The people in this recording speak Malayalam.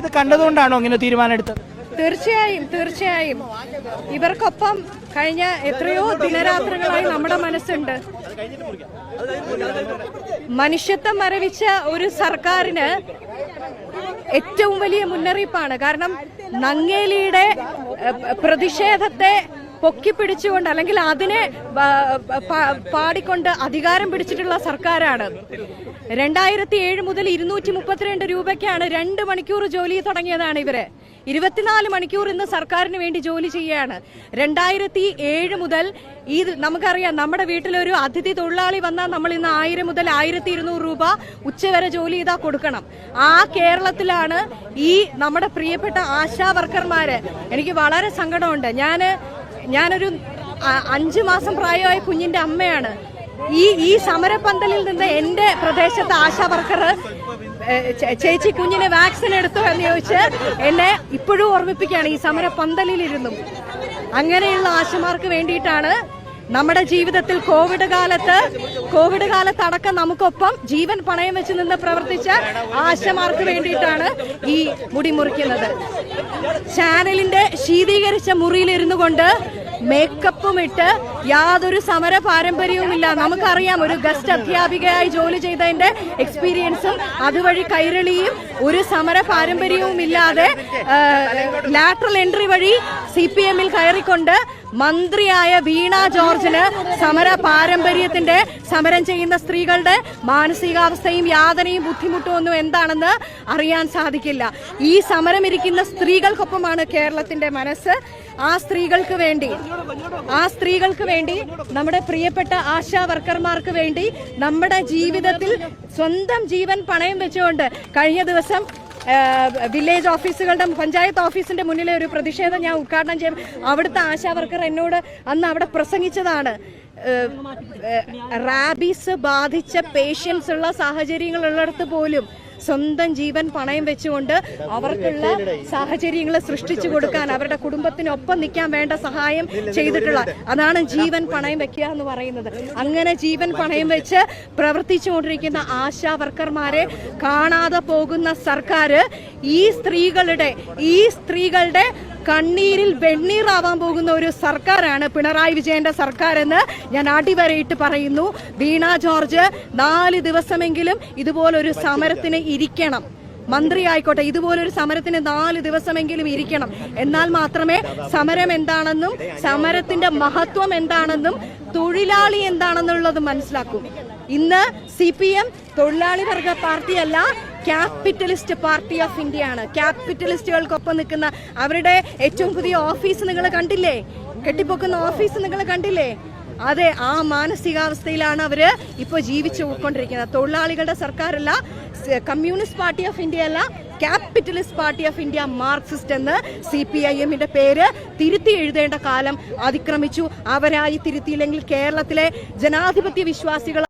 ഇത് കണ്ടതുകൊണ്ടാണോ ഇങ്ങനെ തീരുമാനം എടുത്തത് തീർച്ചയായും തീർച്ചയായും. ഇവർക്കൊപ്പം കഴിഞ്ഞ എത്രയോ ദിനരാത്രങ്ങളായി നമ്മുടെ മനസ്സുണ്ട്. മനുഷ്യത്വം മരവിച്ച ഒരു സർക്കാരിന് ഏറ്റവും വലിയ മുന്നറിയിപ്പാണ്. കാരണം നങ്ങേലിയുടെ പ്രതിഷേധത്തെ പൊക്കിപ്പിടിച്ചുകൊണ്ട് അല്ലെങ്കിൽ അതിനെ പാടിക്കൊണ്ട് അധികാരം പിടിച്ചിട്ടുള്ള സർക്കാരാണ്. രണ്ടായിരത്തി ഏഴ് മുതൽ ഇരുന്നൂറ്റി മുപ്പത്തിരണ്ട് രൂപയ്ക്കാണ് രണ്ട് മണിക്കൂർ ജോലി തുടങ്ങിയതാണ് ഇവർ. ഇരുപത്തിനാല് മണിക്കൂർ ഇന്ന് സർക്കാരിന് വേണ്ടി ജോലി ചെയ്യുകയാണ് രണ്ടായിരത്തി ഏഴ് മുതൽ ഈ നമുക്കറിയാം നമ്മുടെ വീട്ടിലൊരു അതിഥി തൊഴിലാളി വന്നാൽ നമ്മൾ ഇന്ന് ആയിരം മുതൽ ആയിരത്തി ഇരുന്നൂറ് രൂപ ഉച്ചവരെ ജോലി ചെയ്താൽ കൊടുക്കണം. ആ കേരളത്തിലാണ് ഈ നമ്മുടെ പ്രിയപ്പെട്ട ആശാ വർക്കർമാര്. എനിക്ക് വളരെ സങ്കടമുണ്ട്. ഞാൻ ഞാനൊരു അഞ്ച് മാസം പ്രായമായ കുഞ്ഞിന്റെ അമ്മയാണ്. ഈ ഈ സമരപ്പന്തലിൽ നിന്ന് എന്റെ പ്രദേശത്തെ ആശാ വർക്കർ ചേച്ചി കുഞ്ഞിന് വാക്സിൻ എടുത്തു എന്ന് ചോദിച്ച് എന്നെ ഇപ്പോഴും ഓർമ്മിപ്പിക്കുകയാണ് ഈ സമരപന്തലിലിരുന്നും. അങ്ങനെയുള്ള ആശമാർക്ക് വേണ്ടിയിട്ടാണ് നമ്മുടെ ജീവിതത്തിൽ കോവിഡ് കാലത്ത് കോവിഡ് കാലത്ത് അടക്കം നമുക്കൊപ്പം ജീവൻ പണയം വെച്ച് നിന്ന് പ്രവർത്തിച്ച ആശമാർക്ക് വേണ്ടിയിട്ടാണ് ഈ മുടി മുറിക്കുന്നത്. ചാനലിന്റെ ശീതീകരിച്ച മുറിയിലിരുന്നു കൊണ്ട് മേക്കപ്പും ഇട്ട് യാതൊരു സമര പാരമ്പര്യവുമില്ല. നമുക്കറിയാം ഒരു ഗസ്റ്റ് അധ്യാപികയായി ജോലി ചെയ്തതിന്റെ എക്സ്പീരിയൻസും അതുവഴി കൈരളിയും ഒരു സമര പാരമ്പര്യവും ഇല്ലാതെ ലാറ്ററൽ എൻട്രി വഴി സി പി എമ്മിൽ കയറിക്കൊണ്ട് മന്ത്രിയായ വീണ ജോർജിന് സമര പാരമ്പര്യത്തിന്റെ സമരം ചെയ്യുന്ന സ്ത്രീകളുടെ മാനസികാവസ്ഥയും യാതനയും ബുദ്ധിമുട്ടും ഒന്നും എന്താണെന്ന് അറിയാൻ സാധിക്കില്ല. ഈ സമരമിരിക്കുന്ന സ്ത്രീകൾക്കൊപ്പമാണ് കേരളത്തിന്റെ മനസ്സ്. ആ സ്ത്രീകൾക്ക് വേണ്ടി ആ സ്ത്രീകൾക്ക് വേണ്ടി നമ്മുടെ പ്രിയപ്പെട്ട ആശാ വർക്കർമാർക്ക് വേണ്ടി നമ്മുടെ ജീവിതത്തിൽ സ്വന്തം ജീവൻ പണയം വെച്ചുകൊണ്ട് കഴിഞ്ഞ ദിവസം വില്ലേജ് ഓഫീസുകളുടെ പഞ്ചായത്ത് ഓഫീസിന്റെ മുന്നിലെ ഒരു പ്രതിഷേധം ഞാൻ ഉദ്ഘാടനം ചെയ്യും. അവിടുത്തെ ആശാ വർക്കർ എന്നോട് അന്ന് അവിടെ പ്രസംഗിച്ചതാണ്. റാബീസ് ബാധിച്ച പേഷ്യൻസ് ഉള്ള സാഹചര്യങ്ങളുള്ളിടത്ത് പോലും സ്വന്തം ജീവൻ പണയം വെച്ചുകൊണ്ട് അവർക്കുള്ള സാഹചര്യങ്ങൾ സൃഷ്ടിച്ചു കൊടുക്കാൻ അവരുടെ കുടുംബത്തിനൊപ്പം നിൽക്കാൻ വേണ്ട സഹായം ചെയ്തിട്ടുള്ള അതാണ് ജീവൻ പണയം വെക്കുക എന്ന് പറയുന്നത്. അങ്ങനെ ജീവൻ പണയം വെച്ച് പ്രവർത്തിച്ചുകൊണ്ടിരിക്കുന്ന ആശാ വർക്കർമാരെ കാണാതെ പോകുന്ന സർക്കാർ ഈ സ്ത്രീകളുടെ ഈ സ്ത്രീകളുടെ കണ്ണീരിൽ വെണ്ണീറാവാൻ പോകുന്ന ഒരു സർക്കാരാണ് പിണറായി വിജയന്റെ സർക്കാർ എന്ന് ഞാൻ അടിവരയിട്ട് പറയുന്നു. വീണ ജോർജ് നാല് ദിവസമെങ്കിലും ഇതുപോലൊരു സമരത്തിന് ഇരിക്കണം. മന്ത്രി ആയിക്കോട്ടെ ഇതുപോലൊരു സമരത്തിന് നാല് ദിവസമെങ്കിലും ഇരിക്കണം. എന്നാൽ മാത്രമേ സമരം എന്താണെന്നും സമരത്തിന്റെ മഹത്വം എന്താണെന്നും തൊഴിലാളി എന്താണെന്നുള്ളത് മനസ്സിലാക്കൂ. ഇന്ന് സി പി എം തൊഴിലാളി വർഗ പാർട്ടിയല്ല ക്യാപിറ്റലിസ്റ്റ് പാർട്ടി ഓഫ് ഇന്ത്യ ആണ് ക്യാപിറ്റലിസ്റ്റുകൾക്കൊപ്പം നിൽക്കുന്ന അവരുടെ ഏറ്റവും പുതിയ ഓഫീസ് നിങ്ങൾ കണ്ടില്ലേ? കെട്ടിപ്പൊക്കുന്ന ഓഫീസ് നിങ്ങൾ കണ്ടില്ലേ? അതെ ആ മാനസികാവസ്ഥയിലാണ് അവർ ഇപ്പോൾ ജീവിച്ചു പോയിക്കൊണ്ടിരിക്കുന്നത് തൊഴിലാളികളുടെ സർക്കാരല്ല കമ്മ്യൂണിസ്റ്റ് പാർട്ടി ഓഫ് ഇന്ത്യ അല്ല capitalist party of India marxist എന്ന് സി പി ഐ എമ്മിന്റെ പേര് തിരുത്തി എഴുതേണ്ട കാലം അതിക്രമിച്ചു. അവരായി തിരുത്തിയില്ലെങ്കിൽ കേരളത്തിലെ ജനാധിപത്യ വിശ്വാസികൾ